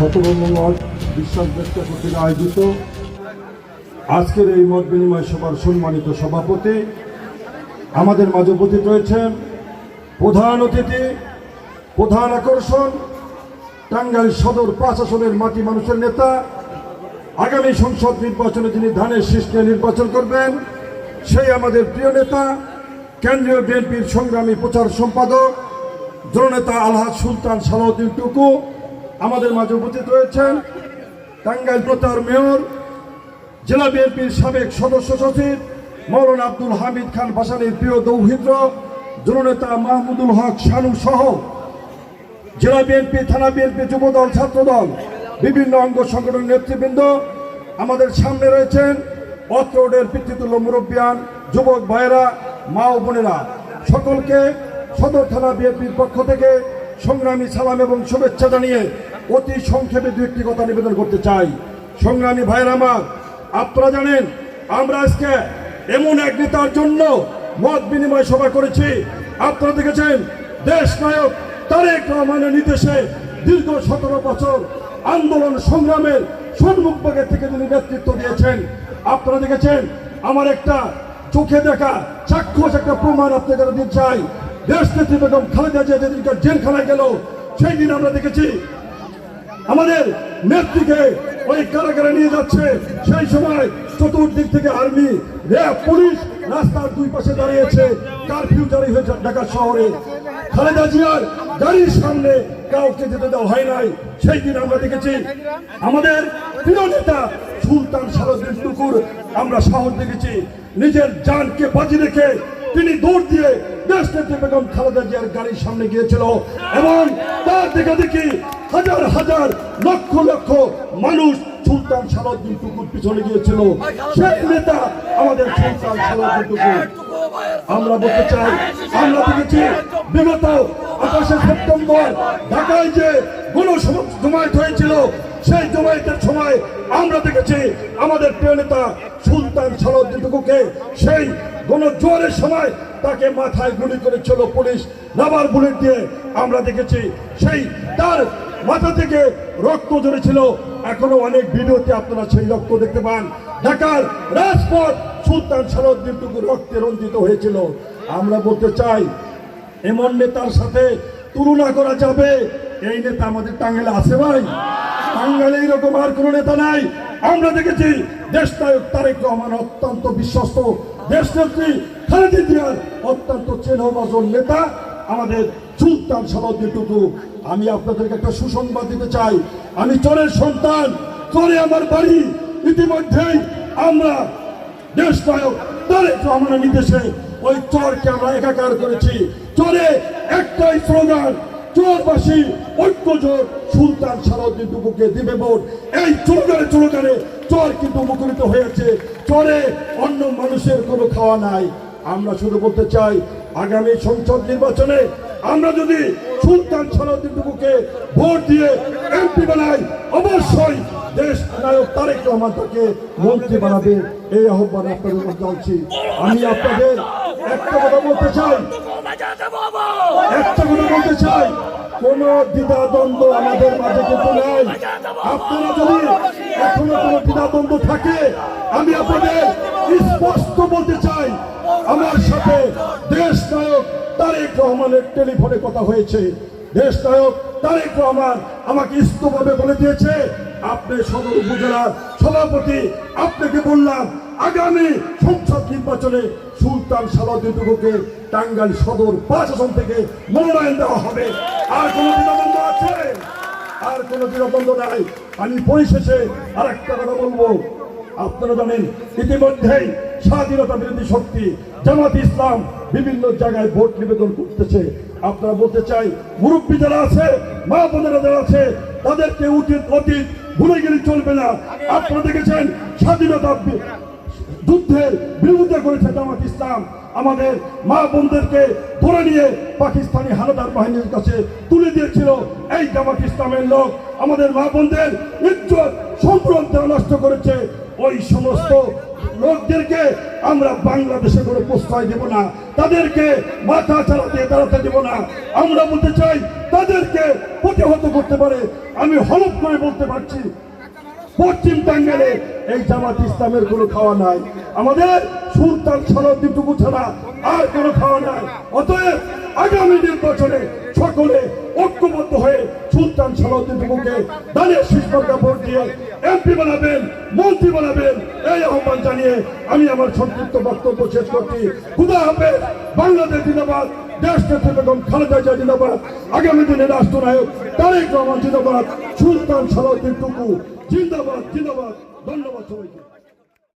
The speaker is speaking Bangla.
বিশ্বাস ব্যক্ত আয়োজিত আজকের এই মত বিনিময় সভার সম্মানিত সভাপতি আমাদের মাঝে উপস্থিত রয়েছেন প্রধান অতিথি, প্রধান আকর্ষণ, টাঙ্গাইল সদর প্রশাসনের মাটি মানুষের নেতা, আগামী সংসদ নির্বাচনে যিনি ধানের শীষকে নির্বাচন করবেন, সেই আমাদের প্রিয় নেতা, কেন্দ্রীয় বিএনপির সংগ্রামী প্রচার সম্পাদক, জননেতা আলহাজ সুলতান সালাউদ্দিন টুকু আমাদের মাঝে উপস্থিত রয়েছেন টাঙ্গাইল প্রতার মেয়র, জেলা বিএনপির সাবেক সদস্য সচিব মৌলানা আব্দুল হামিদ খান ভাসানির প্রিয় দৌহিত্র জননেতা মাহমুদুল হক শানু সহ জেলা বিএনপি, থানা বিএনপি যুবদল, ছাত্রদল, বিভিন্ন অঙ্গ সংগঠনের নেতৃবৃন্দ আমাদের সামনে রয়েছেন অত্র রোডের পিতৃতুল্য মুরব্বিয়ান যুবক ভাইয়েরা, মা ও বোনেরা। সকলকে সদর থানা বিএনপির পক্ষ থেকে সংগ্রামী সালাম এবং শুভেচ্ছা জানিয়ে অতি সংক্ষেপে দু একটি কথা নিবেদন করতে চাই। সংগ্রামী ভাইয়ের আমার, আপনারা জানেন, আমরা আজকে এমন এক নেতার জন্য মত বিনিময় সভা করেছি। আপনারা দেখেছেন, দেশ নায়ক তারেক রহমানের নির্দেশে দীর্ঘ সতেরো বছর আন্দোলন সংগ্রামের সম্মুখভাগে থেকে তিনি নেতৃত্ব দিয়েছেন। আপনারা দেখেছেন, আমার একটা চোখে দেখা চাক্ষুষ একটা প্রমাণ আপনাদের দিতে চাই। দেশ নেত্রী বেগম খালেদা জিয়া যেদিনকার জেলখানায় গেল সেই দিন আমরা দেখেছি আমাদের নেত্রীকে ওই কারাগারে নিয়ে যাচ্ছে। সেই সময় চতুর্দিক থেকে আর্মি, র্যাব, পুলিশ রাস্তার দুই পাশে দাঁড়িয়েছে। কারফিউ জারি হয়েছে ঢাকা শহরে। খালেদা জিয়ার গাড়ির সামনে কাউকে যেতে দেওয়া হয় নাই। সেই দিন আমরা দেখেছি আমাদের প্রিয় নেতা সুলতান সারদিন টুকুর, আমরা সাহস দেখেছি। নিজের জানকে বাজি রেখে তিনি দৌড় দিয়ে দেশ নেত্রী বেগম খালেদা জিয়ার গাড়ির সামনে গিয়েছিল এবং তার দিকে দেখি হাজার হাজার লক্ষ লক্ষ মানুষ সুলতান সালাউদ্দিন টুকুর পিছনে গিয়েছিল। সেই নেতা আমাদের সুলতান সালাউদ্দিন টুকুর। আমরা বলতে চাই, আমরা দেখেছি বিগত আঠাশে সেপ্টেম্বর ঢাকায় যে গণ জমায়েত হয়েছিল, সেই জমায়েতের সময় আমরা দেখেছি আমাদের প্রিয় নেতা সুলতান সালাউদ্দিন টুকুকে সেই গণজোয়ারের সময় তাকে মাথায় গুলি করেছিল পুলিশ, রাবার বুলেট দিয়ে আমরা দেখেছি। সেই তার মাথা থেকে রক্ত ঝরেছিল। এখনও অনেক ভিডিওতে আপনারা সেই রক্ত দেখতে পান। ঢাকার রাজপথ সুলতান সালাউদ্দিন টুকু রক্তে রঞ্জিত হয়েছিল। আমরা বলতে চাই, এমন নেতার সাথে তুলনা করা যাবে? এই নেতা আমাদের টাঙ্গাইলে আছে ভাই? টাঙ্গাইলে এইরকম আর কোনো নেতা নাই। আমরা দেখেছি দেশ নায়ক তারেক রহমান অত্যন্ত বিশ্বস্ত। দেশ নেত্রী খালেদা জিয়ার অত্যন্ত চেনবাজন নেতা। আমাদের সুলতান সালাউদ্দিন টুকু আমি আপনাদেরকে একটা সুসংবাদ দিতে চাই। আমি চোরের সন্তান, চোরে আমার বাড়ি। ইতিমধ্যেই আমরা দেশ নায়ক তারেক রহমানের নির্দেশে ওই চরকে আমরা একাকার করেছি। চরে একটাই স্লোগান, চোরবাসী ঐক্য জোট সুলতান সালাউদ্দিন টুকুকে দিবে ভোট। এই চোরগারে চোরগারে চর কিন্তু মুখরিত হয়েছে। চরে অন্য মানুষের কোনো খাওয়া নাই। আমরা শুধু বলতে চাই, আগামী সংসদ নির্বাচনে আমরা যদি সুলতান সালাউদ্দিন টুকুকে ভোট দিয়ে এমপি বানাই, অবশ্যই দেশ নায়ক তারেক রহমান তাকে মন্ত্রী বানাবে। এই আহ্বান আপনাদের মধ্যে আনছি আমি আপনাদের একটা কথা বলতে চাই। একটা কথা বলতে চাই। কোন দ্বিধা দ্বন্দ্ব আমাদের মাঝে কিন্তু নাই। আপনারা যদি এখনও কোনো দ্বিধা দ্বন্দ্ব থাকে, আমি আপনাদের স্পষ্ট বলতে চাই আমার সাথে দেশ নায়ক তারেক রহমানের টেলিফোনে কথা হয়েছে। দেশ নায়ক তারেক রহমান আমাকে ইস্তভাবে বলে দিয়েছে, আপনি সদর উপজেলার সভাপতি, আপনাকে বললাম আগামী সংসদ নির্বাচনে সুলতান টুকুকে টাঙ্গাইল সদর প্রশাসন থেকে মনোনয়ন দেওয়া হবে। আর কোনো দ্বিধাদ্বন্দ্ব আছে? আর কোনো দ্বিধাদ্বন্দ্ব নাই। আমি পরিশেষে আর একটা কথা বলব। আপনারা জানেন, ইতিমধ্যেই স্বাধীনতা বিরোধী শক্তি, জামাত ইসলাম বিভিন্ন জায়গায় ভোট নিবেদন করতেছে। আপনারা বলতে চাই, মুরব্বী যারা আছে, মা বোনেরা যারা আছে, তাদেরকে উচিত অতীত ভুলে গেলে চলবে না। আপনারা দেখেছেন, স্বাধীনতা যুদ্ধের বিরোধিতা করেছে জামাত ইসলাম। আমাদের মা বোনদেরকে ধরে নিয়ে পাকিস্তানি হানাদার বাহিনীর কাছে তুলে দিয়েছিল এই জামাত ইসলামের লোক। আমাদের মা বোনদের ইজ্জত সম্পূর্ণ নষ্ট করেছে। ওই সমস্ত লোকদেরকে আমরা বাংলাদেশে করে প্রশ্রয় দেব না। তাদেরকে মাথা চালা দিয়ে দাঁড়াতে দেব না। আমরা বলতে চাই, তাদেরকে প্রতিহত করতে পারে। আমি হলফ করে বলতে পারছি, পশ্চিম টাঙ্গালে এই জামাত ইসলামের কোনো খাওয়া নাই। আমাদের সুলতান সনদটুকু ছাড়া আর কোনো খাওয়া নাই। অতএব আগামী নির্বাচনে সকলে ঐক্যবদ্ধ হয়ে সুলতান সালাউদ্দিন সনদটুকুকে দানের শিষ্যতা ভোট দিয়ে এমপি বানাবেন, মন্ত্রী বানাবেন, এই আহ্বান জানিয়ে আমি আমার সংক্ষিপ্ত বক্তব্য শেষ করছি। খুদা হাফেজ, বাংলাদেশ জিন্দাবাদ, দেশ নেত্রী বেগম খালেদা জিয়া জিন্দাবাদ, আগামী দিনে রাষ্ট্রনায়ক তারেক রহমান জিন্দাবাদ, সুলতান সনদটুকু জিন্দাবাদ জিন্দাবাদ। ধন্যবাদ সবাইকে।